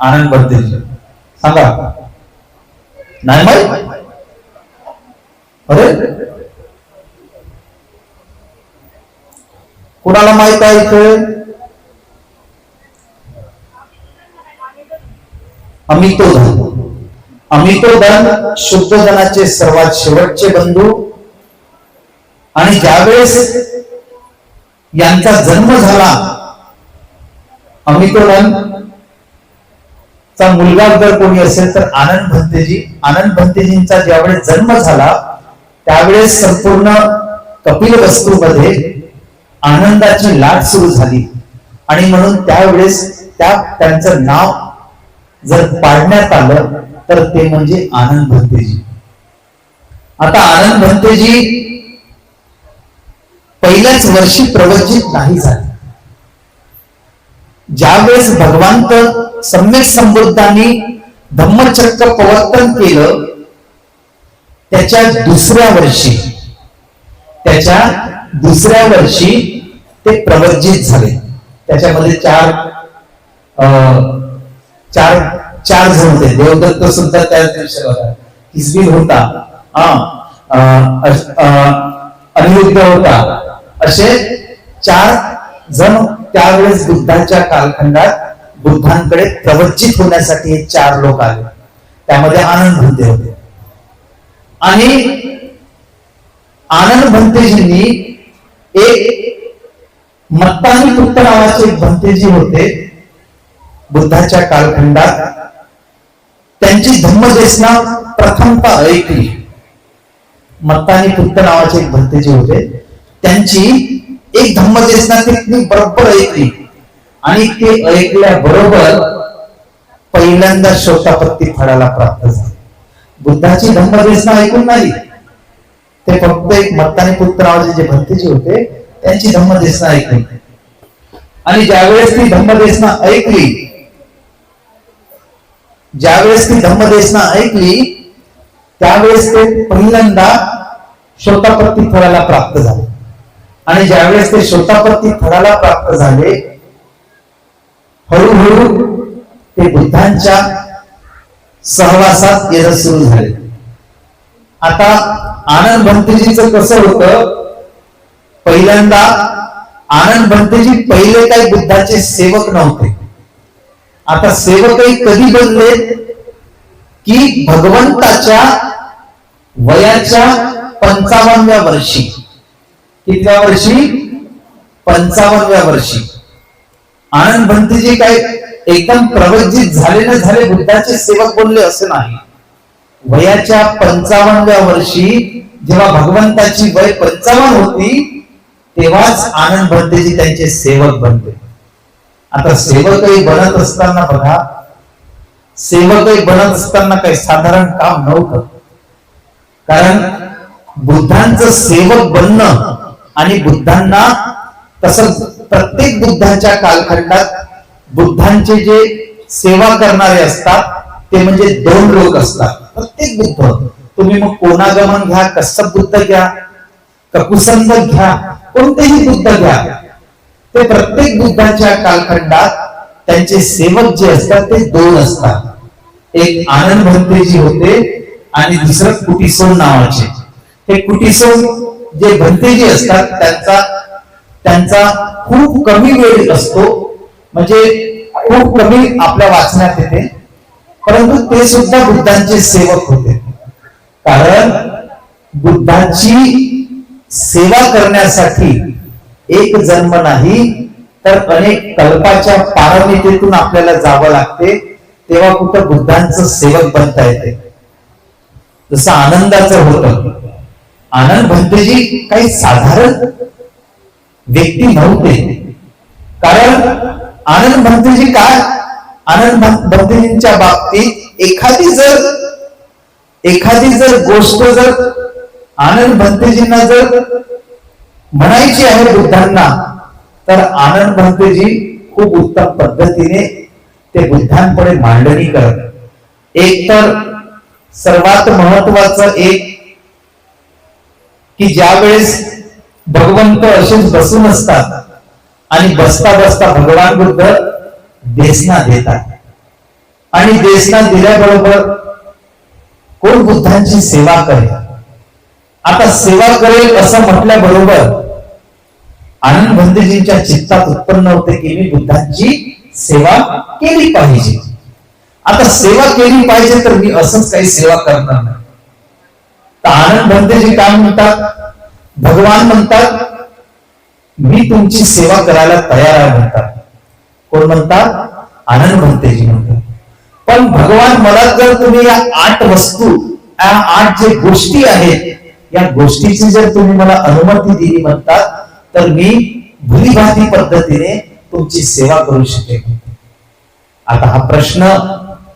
आनंदबद्दल सांगा. नाही माहीत? अरे? कुणाला माहीत आहे इथे? अमितोधन अमितोधन शुद्धधनाचे सर्वात शेवटचे बंधू. आणि ज्यावेळेस यांचा जन्म झाला अमितोधन चा मुलगा जर कोणी असेल तर आनंद भंतेजी आनंद भंतेजींचा ज्यावेळेस जन्म झाला त्यावेळेस संपूर्ण कपिल वस्तूमध्ये आनंदाची लाट सुरू झाली. आणि म्हणून त्यावेळेस त्या त्यांचं नाव जर पाडण्यात आलं तर ते म्हणजे आनंद भंतेजी. आता आनंद भंतेजी पहिल्याच वर्षी प्रवचित नाही झाले. ज्यावेळेस भगवंत सम्यक समृद्धांनी धम्मचक्र प्रवर्तन केलं त्याच्या दुसऱ्या वर्षी त्याच्या दुसऱ्या वर्षी ते प्रवर्जित झाले. त्याच्यामध्ये चार चार चार जण होते. देवदत्त सुद्धा त्याच दिवशी होता. होता. हा अं, अं, अनिरुद्ध होता. असे चार जण त्यावेळेस बुद्धाच्या कालखंडात बुद्धांकडे प्रवचित होण्यासाठी हे चार लोक आले. त्यामध्ये आनंद भंते होते. आणि आनंद भंतेजींनी एक मत्तानी पुत्र नावाचे भंतेजी होते बुद्धाच्या कालखंडात. त्यांची धम्मदेशना प्रथमता ऐकली. मत्तानी पुत्र नावाचे एक भंतेजी होते. त्यांची एक धम्मदेशना त्यांनी बरोबर ऐकली. आणि ते ऐकल्याबरोबर पहिल्यांदा शोकापत्ती फळाला प्राप्त झाली. बुद्धाची धम्मदेशना ऐकून नाही. ते फक्त एक मत्तानी पुत्रावरचे जे भक्तीचे होते त्यांची धम्मदेशना ऐकली आणि ज्यावेळेस ती धम्मदेशना ऐकली ज्यावेळेस ती धम्मदेशना ऐकली त्यावेळेस ते पहिल्यांदा शोतापत्ती फळाला प्राप्त झाले. आणि ज्यावेळेस ते शोतापत्ती फळाला प्राप्त झाले हळूहळू ते बुद्धांच्या सहवासात येणं सुरू झाले. आता आनंद भंतेजीचं कसं होतं? पहिल्यांदा आनंद भंतेजी पहिले काही बुद्धाचे सेवक नव्हते. आता सेवकही कधी बनले? की भगवंताच्या वयाच्या पंचावन्नव्या वर्षी. कितव्या वर्षी? पंचावन्नव्या वर्षी. आनंद भंतीजी काय एकदम प्रवजित झाले ना झाले बुद्धाचे सेवक बनले असे नाही. वयाच्या पंचावन्नव्या वर्षी जेव्हा भगवंताची वय पंचावन्न होती तेव्हाच आनंद भंतेजी त्यांचे सेवक बनले. आता सेवकही बनत असताना बघा सेवकही बनत असताना काही साधारण काम नव्हतं. कारण बुद्धांचं सेवक बनणं आणि बुद्धांना तसं प्रत्येक बुद्धाच्या कालखंडात बुद्धांचे जे सेवा करणारे असतात ते म्हणजे दोन लोक असतात. प्रत्येक बुद्ध. तुम्ही मग कोणागमन घ्या कश्यप बुद्ध घ्या ककुसंद घ्या कोणतेही बुद्ध घ्या. ते प्रत्येक बुद्धाच्या कालखंडात त्यांचे सेवक जे असतात ते दोन असतात. एक आनंद भंतेजी होते आणि दुसरं कुटीसोन नावाचे. हे कुटीसोन जे भंतेजी असतात त्यांचा त्यांचा खूप कमी वेळ असतो. म्हणजे खूप कमी आपल्या वाचण्यात येते. परंतु ते सुद्धा बुद्धांचे सेवक होते. कारण बुद्धांची सेवा करण्यासाठी एक जन्म नाही तर अनेक कल्पाच्या पारमितेतून आपल्याला जावं लागते. तेव्हा कुठं बुद्धांचं सेवक बनता येते. जसं आनंदाचं होतं. आनंद भंतेजी काही साधारण व्यक्ती नव्हते कारण आनंद भंतेजी काय? आनंद भं- बाबतीत एखादी जर एखादी जर गोष्ट जर आनंद भंतेजींना जर म्हणायची आहे बुद्धांना तर आनंद भंतेजी खूप उत्तम पद्धतीने ते बुद्धांपुढे मांडणी करत एक तर सर्वात महत्वाचं एक की ज्या वेळेस भगवंत असेच बसून असतात. आणि बसता बसता भगवान बुद्ध देसना देतात आणि देसना दिल्याबरोबर कोण बुद्धांची सेवा करेल? आता सेवा करेल असं म्हटल्याबरोबर आनंद भंतेजींच्या चित्तात उत्पन्न होते की मी बुद्धांची सेवा केली पाहिजे. आता सेवा केली पाहिजे तर मी असंच काही सेवा करणार नाही. तर आनंद भंतेजी काय म्हणतात? भगवान म्हणतात मी तुमची सेवा करायला तयार आहे म्हणतात. कोण म्हणतात? आनंद भंतेजी म्हणतात. पण भगवान मला जर तुम्ही या आठ वस्तू या आठ जे गोष्टी आहेत या गोष्टीची जर तुम्ही मला अनुमती दिली म्हणतात तर मी भुलीभाती पद्धतीने तुमची सेवा करू शकेन. आता हा प्रश्न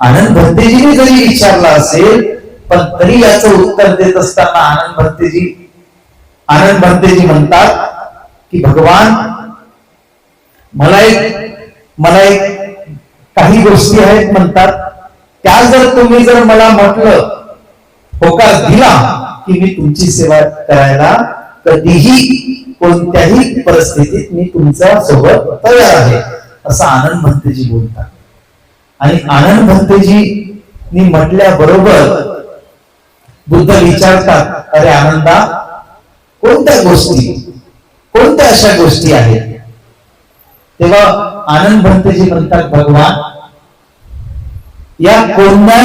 आनंद भंतेजीने जरी विचारला असेल पण तरी याचं उत्तर देत असताना आनंद भंतेजी आनंद भंतेजी म्हणतात की भगवान मला एक मला एक काही गोष्टी आहेत म्हणतात. त्या जर तुम्ही जर मला म्हटलं होकार दिला की मी तुमची सेवा करायला कधीही कोणत्याही परिस्थितीत मी तुमच्यासोबत तयार आहे असं आनंद भंतेजी बोलतात. आणि आनंद भंतेजी म्हटल्याबरोबर बुद्ध विचारतात अरे आनंदा कोणत्या गोष्टी कोणत्या अशा गोष्टी आहेत? तेव्हा आनंद भंतेजी म्हणतात भगवान या कोणत्या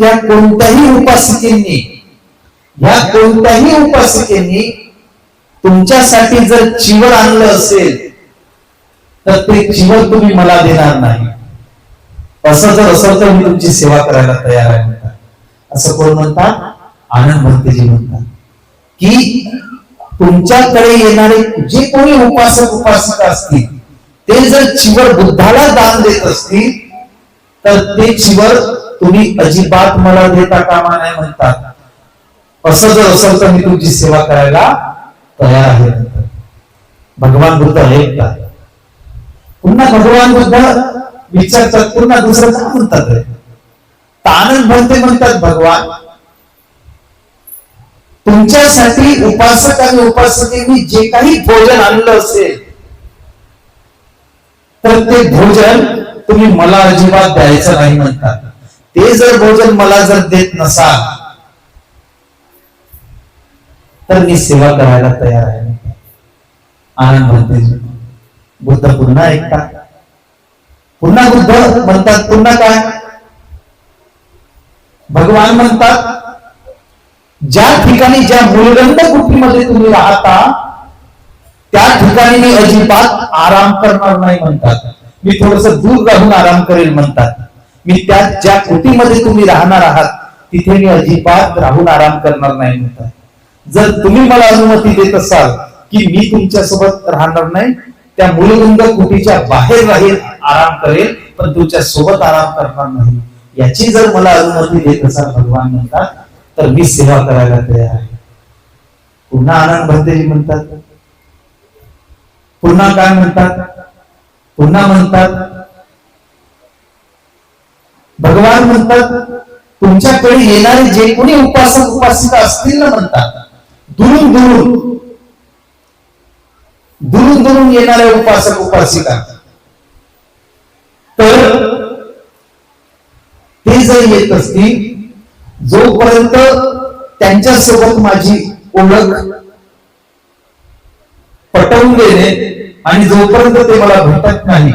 या कोणत्याही उपासिकेंनी या कोणत्याही उपासिकेंनी तुमच्यासाठी जर चिवर आणलं असेल तर ते चिवर तुम्ही मला देणार नाही. असं जर असेल तर मी तुमची सेवा करायला तयार आहे म्हणतात. असं कोण म्हणतात? आनंद भक्तजी म्हणतात. की तुमच्याकडे येणारे जे कोणी उपासक उपासक असतील ते जर चिवर बुद्धाला दान देत असतील तर ते चिवर तुम्ही अजिबात मला देता कामा नाही म्हणतात. असं जर असेल तर मी तुमची सेवा करायला तयार आहे भगवान बुद्ध ऐकतात पुन्हा भगवान बुद्ध विचारतात पुन्हा दुसरं काय म्हणतात? आनंद म्हणते म्हणतात भगवान. तुमच्यासाठी उपासक आणि उपासकेने जे काही भोजन आणलं असेल तर ते भोजन तुम्ही मला अजिबात द्यायचं नाही म्हणतात ते जर भोजन मला जर देत नसाल तर मी सेवा करायला तयार आहे. आनंद म्हणते बुद्ध पुन्हा ऐकता पुन्हा बुद्ध म्हणतात पुन्हा काय? भगवान म्हणतात ज्या ठिकाणी ज्या मूलगंध कुटीमध्ये तुम्ही राहता त्या ठिकाणी मी अजिबात आराम करणार नाही म्हणतात. मी थोडस दूर राहून आराम करेल म्हणतात. मी त्या ज्या कुटीमध्ये तुम्ही राहणार आहात तिथे मी अजिबात राहून आराम करणार नाही म्हणतात. जर तुम्ही मला अनुमती देत असाल की मी तुमच्यासोबत राहणार नाही त्या मूलगंध कुटीच्या बाहेर राहील आराम करेल पण तुमच्यासोबत आराम करणार नाही. याची जर मला अनुमती देत असाल भगवान म्हणतात तर मी सेवा करायला तयार आहे. पुन्हा आनंद भंतेजी म्हणतात. पुन्हा काय म्हणतात? पुन्हा म्हणतात भगवान म्हणतात तुमच्याकडे येणारे जे कोणी उपासक उपासिका असतील ना म्हणतात दुरून दुरून दुरून दुरून येणाऱ्या उपासक उपासिका. तर ते जर येत असतील जोपर्यंत त्यांच्यासोबत माझी ओळख पटवून देणे आणि जोपर्यंत ते मला भेटत नाही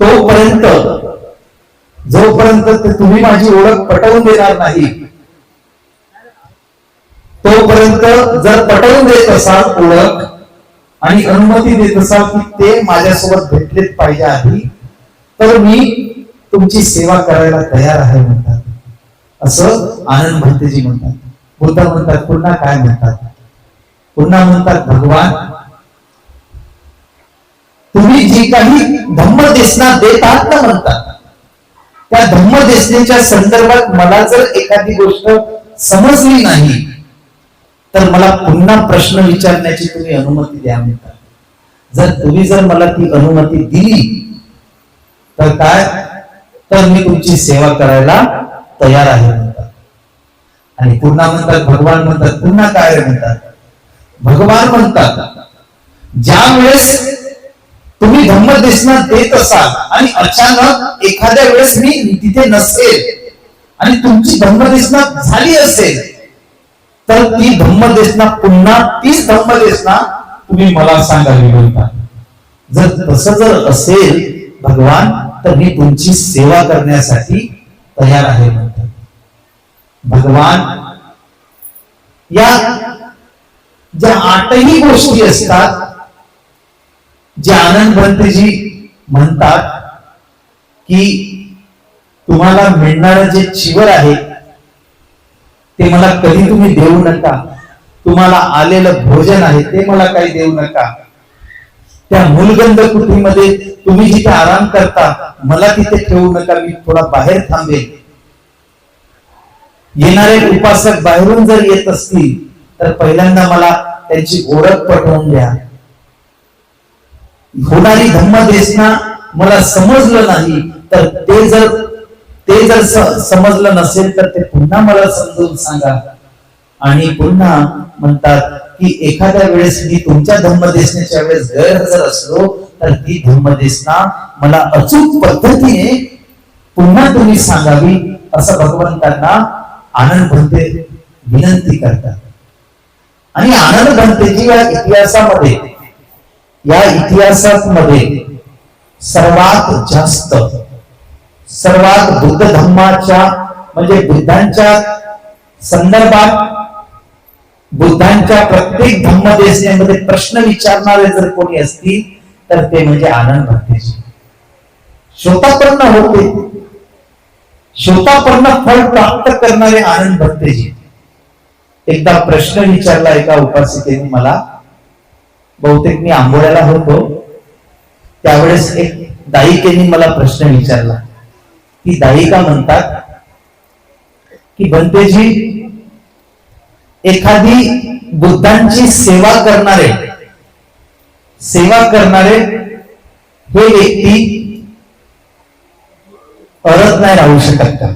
तोपर्यंत जोपर्यंत ते तुम्ही माझी ओळख पटवून देणार नाही तोपर्यंत जर पटवून देत असाल ओळख आणि अनुमती देत असाल की ते माझ्यासोबत भेटलेच पाहिजे आधी तर मी तुमची सेवा करायला तयार आहे म्हणतात. असं आनंद भक्तजी म्हणतात. बुद्ध म्हणतात पुन्हा काय म्हणतात? पुन्हा म्हणतात भगवान तुम्ही जी काही धम्म देशना देत आहात ना म्हणतात त्या धम्म देशनेच्या संदर्भात मला जर एखादी गोष्ट समजली नाही तर मला पुन्हा प्रश्न विचारण्याची तुम्ही अनुमती द्या म्हणतात. जर तुम्ही जर मला ती अनुमती दिली तर काय? तर मी तुमची सेवा करायला तयार आहे म्हणतात. आणि पुन्हा म्हणतात भगवान म्हणतात पुन्हा काय म्हणतात? भगवान म्हणतात ज्या वेळेस तुम्ही धम्मदेशना देत असाल आणि अचानक एखाद्या वेळेस मी तिथे नसेल आणि तुमची धम्मदेशना झाली असेल तर ती धम्मदेशना पुन्हा तीच धम्मदेशना तुम्ही मला सांगावी बोलता जर तसं जर असेल भगवान तर मी तुमची सेवा करण्यासाठी तयार आहे म्हणतात. भगवान या ज्या आठही गोष्टी असतात जे आनंद भंतेजी म्हणतात की तुम्हाला मिळणारं जे चिवर आहे ते मला कधी तुम्ही देऊ नका. तुम्हाला आलेलं भोजन आहे ते मला काही देऊ नका. त्या मूलगंध कुटीमध्ये तुम्ही जिथे आराम करता मला तिथे ठेवू नका मी थोडा बाहेर थांबेल येणारे उपासक बाहेरून जर येत असतील तर पहिल्यांदा मला त्यांची ओळख पटवून द्या. होणारी धम्मदेशना मला समजलं नाही तर ते जर ते जर समजलं नसेल तर ते पुन्हा मला समजून सांगा. आणि पुन्हा म्हणतात की एखाद्या वेळेस मी तुमच्या धम्मदेशनेच्या वेळेस गैरहजर असलो तर ती धम्मदेशना मला अचूक पद्धतीने पुन्हा तुम्ही सांगावी असं भगवंतांना आनंद भंते विनंती करतात. आणि आनंद भंतेची या इतिहासामध्ये या इतिहासामध्ये सर्वात जास्त सर्वात बुद्ध धम्माच्या म्हणजे बुद्धांच्या संदर्भात बुद्धांच्या प्रत्येक धम्मदेशनेमध्ये प्रश्न विचारणारे जर कोणी असतील तर ते म्हणजे आनंद भंतेजी श्रोतापन्न होते. श्रोतापन्न फळ प्राप्त करणारे आनंद भक्तेजी एकदा प्रश्न विचारला एका उपासिकेने मला. बहुतेक मी आंबोड्याला होतो. त्यावेळेस एक दायिकेने मला प्रश्न विचारला. ती दायिका म्हणतात की बनतेजी एखादी बुद्धांची सेवा करणारे सेवा करणारे हे व्यक्ती अरत नाही राहू शकत का?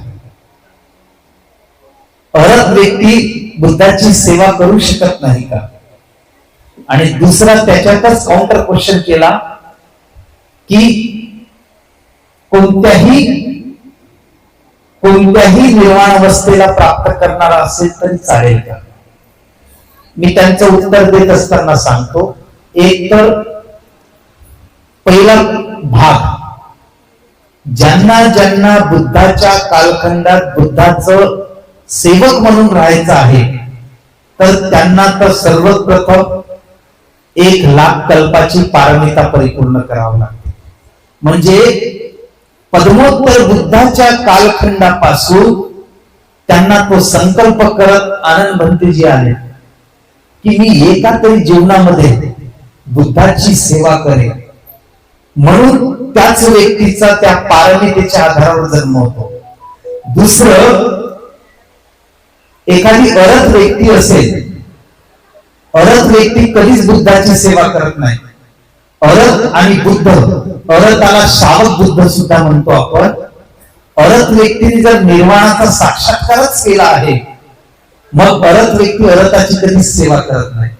अरत व्यक्ती बुद्धाची सेवा करू शकत नाही का? आणि दुसरा त्याच्यातच काउंटर क्वेश्चन केला की कोणत्याही कोणत्याही निर्वाण अवस्थेला प्राप्त करणारा असेल तरी चालेल का? मी त्यांचं उत्तर देत असताना सांगतो. एक तर पहिला भाग ज्यांना ज्यांना बुद्धाच्या कालखंडात बुद्धाचं सेवक म्हणून राहायचं आहे तर त्यांना तर सर्वप्रथम एक लाख कल्पाची पारमिता परिपूर्ण करावं लागते. म्हणजे पद्मोत्तर बुद्धाच्या कालखंडापासून त्यांना तो संकल्प करत आनंद भंतेजी आले. की मी एका तरी जीवनामध्ये बुद्धाची सेवा करेन. म्हणून त्याच व्यक्तीचा त्या पारमितेच्या आधारावर जन्म होतो. दुसरं एखादी अरथ व्यक्ती असेल अरथ व्यक्ती कधीच बुद्धाची सेवा करत नाही. अरथ आणि बुद्ध अरथाला शावक बुद्ध सुद्धा म्हणतो आपण. अरथ व्यक्तीने जर निर्वाणाचा साक्षात्कारच केला आहे मग परत व्यक्ती अरताची कधीच सेवा करत नाही.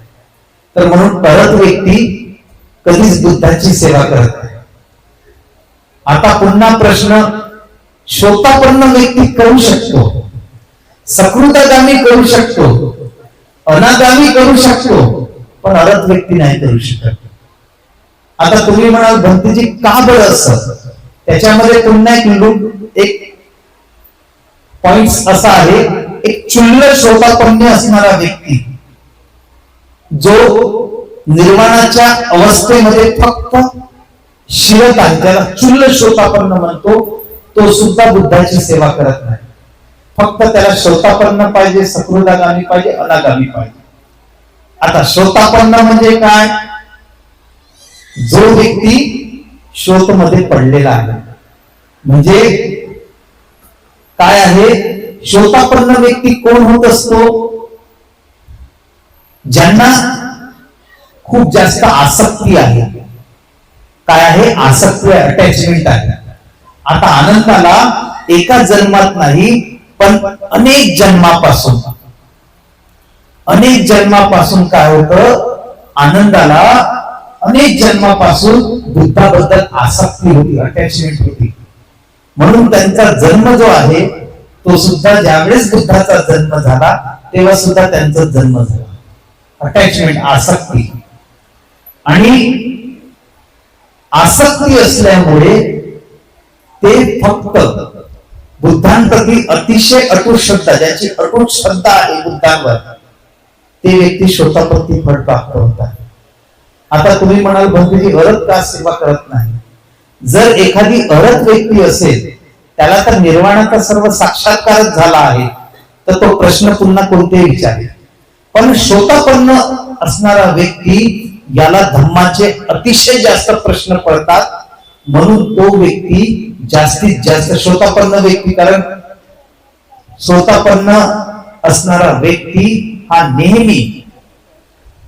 तर म्हणून परत व्यक्ती कधीच बुद्धाची सेवा करत नाही. आता पुन्हा प्रश्न शोतापन्न व्यक्ती करू शकतो सकृतगामी करू शकतो अनागामी करू शकतो पण अरथ व्यक्ती नाही करू शकत. आता तुम्ही म्हणाल भक्तीजी का बरं असत त्याच्यामध्ये पुन्हा एक लूप एक पॉइंट असा आहे एक चुल्ल शोकापन्य असणारा व्यक्ती जो निर्माणाच्या अवस्थेमध्ये फक्त शिरत आहे त्याला चुल्ल श्रोतापन्न म्हणतो तो सुद्धा बुद्धाची सेवा करत नाही. फक्त त्याला श्रोतापन्न पाहिजे सकृदागामी पाहिजे अनागामी पाहिजे. आता श्रोतापन्न म्हणजे काय? जो व्यक्ती श्रोत मध्ये पडलेला आहे. म्हणजे काय आहे? श्रोतापन्न व्यक्ती कोण होत असतो? ज्यांना खूप जास्त आसक्ती आहे. काय आहे? आसक्ती अटॅचमेंट आहे. आता आनंदाला एका जन्मात नाही पण अनेक जन्मापासून. अनेक जन्मापासून काय होतं? आनंदाला अनेक जन्मापासून बुद्धाबद्दल आसक्ती होती अटॅचमेंट होती. म्हणून त्यांचा जन्म जो आहे तो सुद्धा ज्यावेळेस बुद्धाचा जन्म झाला तेव्हा सुद्धा त्यांचा जन्म झाला. अटॅचमेंट आसक्ती. आणि आसक्ती असल्यामुळे ते फक्त बुद्धांप्रती अतिशय अटूट श्रद्धा ज्याची अटूट श्रद्धा आहे बुद्धांवर ते व्यक्ती स्वतःप्रती फळ प्राप्त होतात. आता तुम्ही म्हणाल बंधूजी अरत का सेवा करत नाही? जर एखादी अरत व्यक्ती असेल त्याला तर निर्वाणाचा सर्व साक्षात्कारच झाला आहे. तर तो प्रश्न पुन्हा कोणतेही विचारेल. पण शोतापन्न असणारा व्यक्ती याला धम्माचे अतिशय जास्त प्रश्न पडतात. म्हणून तो व्यक्ती जास्तीत जास्त श्रोतापन्न व्यक्ती कारण श्रोतापन्न असणारा व्यक्ती हा नेहमी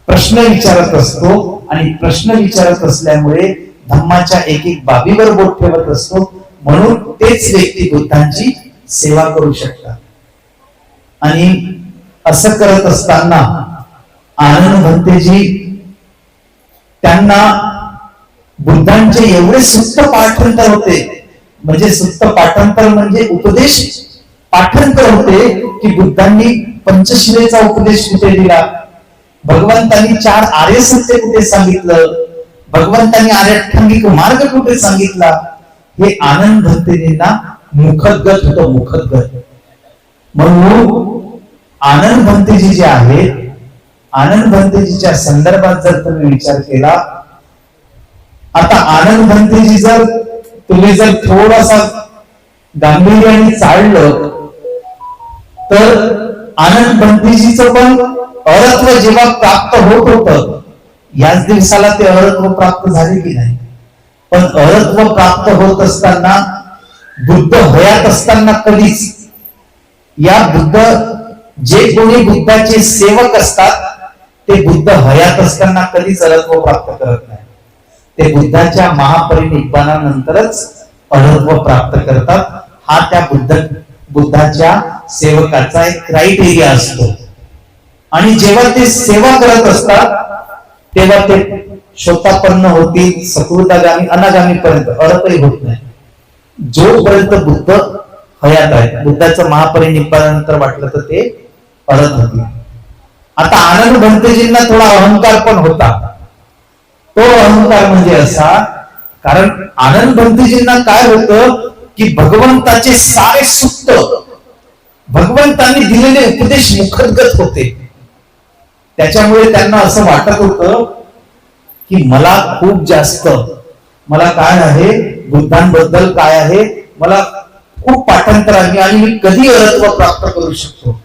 प्रश्न विचारत असतो आणि प्रश्न विचारत असल्यामुळे धम्माच्या एक एक बाबीवर बोट ठेवत असतो. म्हणून तेच व्यक्ती बुद्धांची सेवा करू शकतात. आणि असं करत असताना आनंद भंतेजी त्यांना बुद्धांचे एवढे सुप्त पाठांतर होते. म्हणजे सुप्त पाठांतर म्हणजे उपदेश पाठांतर होते की बुद्धांनी पंचशिलेचा उपदेश कुठे दिला? भगवंतांनी चार आर्य सत्य कुठे सांगितलं? भगवंतांनी आर्यठांगिक मार्ग कुठे सांगितला? हे आनंद भक्तींना मुखदगत होतं मुखदगत म्हणून आनंद भंतेजी जे आहेत आनंद भंतेजीच्या संदर्भात जर तुम्ही विचार केला आता आनंद भंतेजी जर तुम्ही जर थोडासा गांभीर्याने चाललं तर आनंद भंतेजीचं पण अरत्व जेव्हा प्राप्त होत होत याच दिवसाला ते अरत्व प्राप्त झाले की नाही? पण अरत्व प्राप्त होत असताना बुद्ध हयात असताना कधीच. या बुद्ध जे कोणी बुद्धाचे सेवक असतात ते बुद्ध हयात असताना कधीच अरत्व प्राप्त करत नाही. ते बुद्धाच्या महापरिनिब्बानानंतरच अरत्व प्राप्त करतात. हा त्या बुद्ध बुद्धाच्या सेवकाचा एक क्रायटेरिया असतो. आणि जेव्हा ते सेवा करत असतात तेव्हा ते शोतापन्न होतील सकृतागामी अनागामी पर्यंत अरतही होत नाही. जोपर्यंत बुद्ध हयात आहे बुद्धाचं महापरिनिपानंतर वाटलं तर ते अडत होते. आता आनंद भंतेजींना थोडा अहंकार पण होता. तो अहंकार म्हणजे असा कारण आनंद भंतेजींना काय होतं की भगवंताचे सारे सुप्त भगवंतांनी दिलेले उपदेश मुखदगत होते. त्याच्यामुळे त्यांना असं वाटत होतं की मला खूप जास्त मला काय आहे बुद्धांबद्दल काय आहे मला खूप पाठांतर आहे आणि मी कधी अरत्व प्राप्त करू शकतो?